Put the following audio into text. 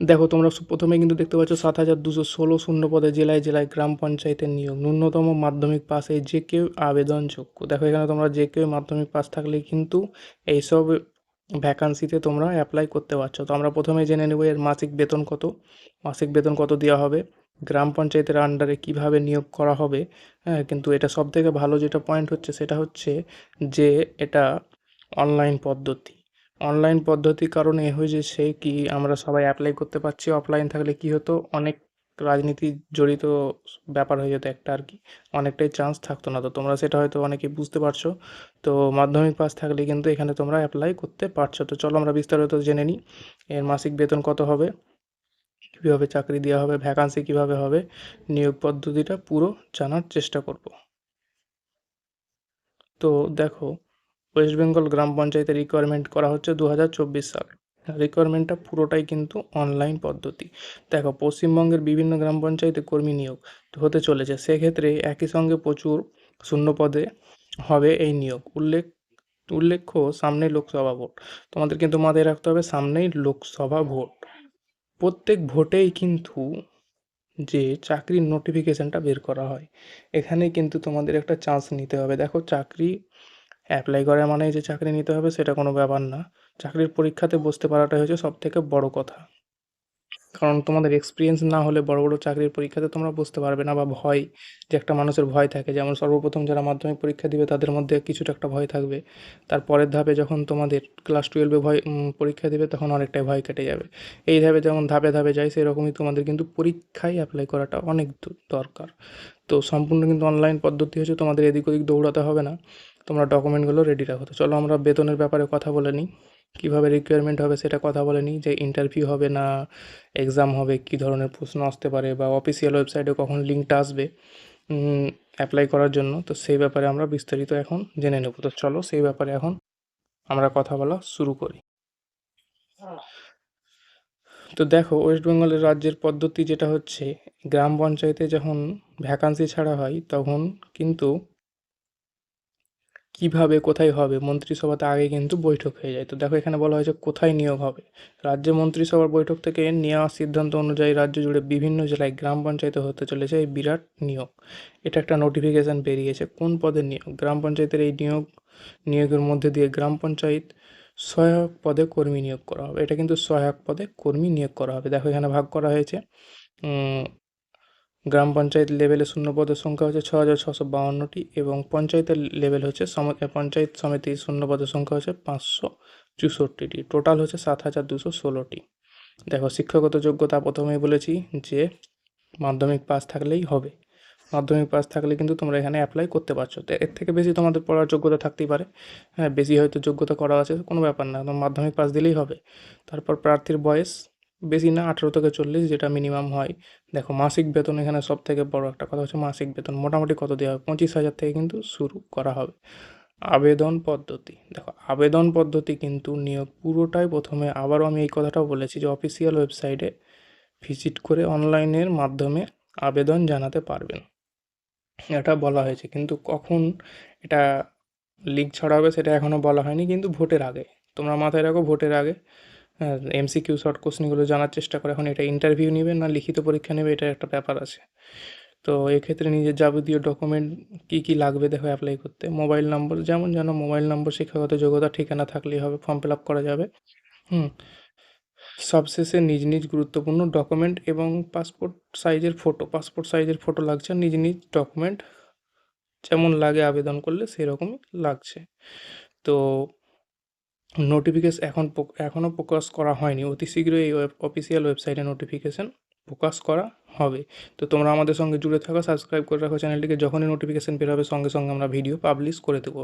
দেখো, তোমরা প্রথমে কিন্তু দেখতে পাচ্ছ সাত হাজার দুশো ষোলো শূন্য পদে জেলায় জেলায় গ্রাম পঞ্চায়েতের নিয়োগ। ন্যূনতম মাধ্যমিক পাশে যে কেউ আবেদনযোগ্য। দেখো, এখানে তোমরা যে কেউ মাধ্যমিক পাস থাকলে কিন্তু এইসব ভ্যাকান্সিতে তোমরা অ্যাপ্লাই করতে পারছ। তো আমরা প্রথমে জেনে নেব এর মাসিক বেতন কত। মাসিক বেতন কত দেওয়া হবে? গ্রাম পঞ্চায়েতের আন্ডারে কীভাবে নিয়োগ করা হবে? হ্যাঁ কিন্তু এটা সব থেকে ভালো যেটা পয়েন্ট হচ্ছে সেটা হচ্ছে যে এটা অনলাইন পদ্ধতি। অনলাইন পদ্ধতির কারণে এ হয়েছে কি আমরা সবাই অ্যাপ্লাই করতে পারছি। অফলাইন থাকলে কি হতো? অনেক রাজনীতি জড়িত ব্যাপার হয়ে যেত একটা আর কি। অনেকটাই চান্স থাকতো না। তো তোমরা সেটা হয়তো অনেকে বুঝতে পারছ। তো মাধ্যমিক পাস থাকলে কিন্তু এখানে তোমরা অ্যাপ্লাই করতে পারছ। তো চলো আমরা বিস্তারিত জেনে নিই। এর মাসিক বেতন কত হবে? কীভাবে চাকরি দেওয়া হবে? ভ্যাকান্সি কীভাবে হবে? নিয়োগ পদ্ধতিটা পুরো জানার চেষ্টা করব। তো দেখো ওয়েস্ট বেঙ্গল গ্রাম পঞ্চায়েতের রিকোয়ারমেন্ট করা হচ্ছে দু হাজার চব্বিশ সাল। রিকোয়ারমেন্টটা পুরোটাই কিন্তু অনলাইন পদ্ধতি। দেখো, পশ্চিমবঙ্গের বিভিন্ন গ্রাম পঞ্চায়েতে কর্মী নিয়োগ হতে চলেছে। সেক্ষেত্রে একই সঙ্গে প্রচুর শূন্য পদে হবে এই নিয়োগ। উল্লেখ, উল্লেখ্য, সামনেই লোকসভা ভোট। তোমাদের কিন্তু মাথায় রাখতে হবে, সামনেই লোকসভা ভোট। প্রত্যেক ভোটেই কিন্তু যে চাকরির নোটিফিকেশানটা বের করা হয় এখানে কিন্তু তোমাদের একটা চান্স নিতে হবে। দেখো, চাকরি অ্যাপ্লাই করা মানেই যে চাকরি নিতে হবে সেটা কোনো ব্যাপার না। চাকরির পরীক্ষাতে বসতে পারাটাই হচ্ছে সব থেকে বড় কথা। কারণ তোমাদের এক্সপিরিয়েন্স না হলে বড় বড় চাকরির পরীক্ষাতে তোমরা বসতে পারবে না বা ভয়, যে একটা মানুষের ভয় থাকে। যেমন সর্বপ্রথম যারা মাধ্যমিক পরীক্ষা দিবে তাদের মধ্যে কিছুটা একটা ভয় থাকবে। তারপরের ধাপে যখন তোমাদের ক্লাস টুয়েলভে ভয় পরীক্ষা দিবে তখন অনেকটাই ভয় কেটে যাবে। এই ধাপে যেমন ধাপে ধাপে যায় সেরকমই তোমাদের কিন্তু পরীক্ষায় অ্যাপ্লাই করাটা অনেক দরকার। তো সম্পূর্ণ কিন্তু অনলাইন পদ্ধতি হচ্ছে তোমাদের এদিক ওদিক দৌড়াতে হবে না। তোমরা ডকুমেন্টগুলো রেডি রাখো। তো চলো আমরা বেতনের ব্যাপারে কথা বলে নিই। কীভাবে রিকোয়ারমেন্ট হবে সেটা কথা বলে নিই যে ইন্টারভিউ হবে না এক্সাম হবে, কী ধরনের প্রশ্ন আসতে পারে বা অফিসিয়াল ওয়েবসাইটে কখন লিঙ্কটা আসবে অ্যাপ্লাই করার জন্য। তো সেই ব্যাপারে আমরা বিস্তারিত এখন জেনে নেব। তো চলো সেই ব্যাপারে এখন আমরা কথা বলা শুরু করি। তো দেখো ওয়েস্ট বেঙ্গলের রাজ্যের পদ্ধতি যেটা হচ্ছে, গ্রাম পঞ্চায়েতে যখন ভ্যাকান্সি ছাড়া হয়, তখন কিন্তু কীভাবে, কোথায় হবে? মন্ত্রিসভাতে আগে কিন্তু বৈঠক হয়ে যায়। তো দেখো এখানে বলা হয়েছে কোথায় নিয়োগ হবে? রাজ্য মন্ত্রিসভার বৈঠক থেকে নেওয়া সিদ্ধান্ত অনুযায়ী রাজ্য জুড়ে বিভিন্ন জেলায় গ্রাম পঞ্চায়েতে হতে চলেছে এই বিরাট নিয়োগ। এটা একটা নোটিফিকেশান বেরিয়েছে। কোন পদের নিয়োগ? গ্রাম পঞ্চায়েতের এই নিয়োগ, নিয়োগের মধ্যে দিয়ে গ্রাম পঞ্চায়েত সহায়ক পদে কর্মী নিয়োগ করা হবে। এটা কিন্তু সহায়ক পদে কর্মী নিয়োগ করা হবে। দেখো এখানে ভাগ করা হয়েছে গ্রাম পঞ্চায়েত লেভেলে শূন্য পদের সংখ্যা হচ্ছে ছ হাজার ছশো বাউান্নটি এবং পঞ্চায়েতের লেভেল হচ্ছে পঞ্চায়েত সমিতি শূন্য পদের সংখ্যা হচ্ছে পাঁচশো চৌষট্টিটি। টোটাল হচ্ছে সাত হাজার দুশো ষোলোটি। দেখো, শিক্ষাগত যোগ্যতা প্রথমেই বলেছি যে মাধ্যমিক পাস থাকলেই হবে। মাধ্যমিক পাস থাকলে কিন্তু তোমরা এখানে অ্যাপ্লাই করতে পারছ। তো, এর থেকে বেশি তোমাদের পড়ার যোগ্যতা থাকতেই পারে। হ্যাঁ বেশি হয়তো যোগ্যতা করা আছে, কোনো ব্যাপার না। মাধ্যমিক পাস দিলেই হবে। তারপর প্রার্থীর বয়স বেশি না আঠেরো থেকে চল্লিশ যেটা মিনিমাম হয়। দেখো, মাসিক বেতন এখানে সব থেকে বড় একটা কথা হচ্ছে মাসিক বেতন। মোটামুটি কত দেওয়া হবে পঁচিশ হাজার থেকে কিন্তু শুরু করা হবে। আবেদন পদ্ধতি। দেখো, আবেদন পদ্ধতি কিন্তু নিয়োগ পুরোটাই প্রথমে আবারও আমি এই কথাটাও বলেছি যে অফিসিয়াল ওয়েবসাইটে ভিজিট করে অনলাইনের মাধ্যমে আবেদন জানাতে পারবেন। এটা বলা হয়েছে। কিন্তু কখন এটা লিঙ্ক ছড়া হবে সেটা এখনও বলা হয়নি। কিন্তু ভোটের আগে, তোমরা মাথায় রাখো, ভোটের আগে এমসিকিউ শর্ট কোশ্চেনগুলো জানার চেষ্টা করে। এখন এটা ইন্টারভিউ নেবে না লিখিত পরীক্ষা নেবে, এটা একটা ব্যাপার আছে। তো এক্ষেত্রে নিজের যাবতীয় ডকুমেন্ট কী কী লাগবে দেখো অ্যাপ্লাই করতে। মোবাইল নম্বর যেমন যেন মোবাইল নম্বর শিক্ষাগত যোগ্যতা, ঠিকানা থাকলেই হবে ফর্ম ফিল আপ করা যাবে। হুম। সবশেষে নিজ নিজ গুরুত্বপূর্ণ ডকুমেন্ট এবং পাসপোর্ট সাইজের ফটো পাসপোর্ট সাইজের ফটো লাগছে নিজ নিজ ডকুমেন্ট যেমন লাগে আবেদন করলে সেরকমই লাগছে। তো নোটিফিকেশন এখন এখনও প্রকাশ করা হয়নি। অতি শীঘ্রই এই অফিসিয়াল ওয়েবসাইটে নোটিফিকেশন প্রকাশ করা হবে। তো তোমরা আমাদের সঙ্গে জুড়ে থাকো সাবস্ক্রাইব করে রাখো চ্যানেলটিকে যখনই নোটিফিকেশন বেরোবে সঙ্গে সঙ্গে আমরা ভিডিও পাবলিশ করে দেবো।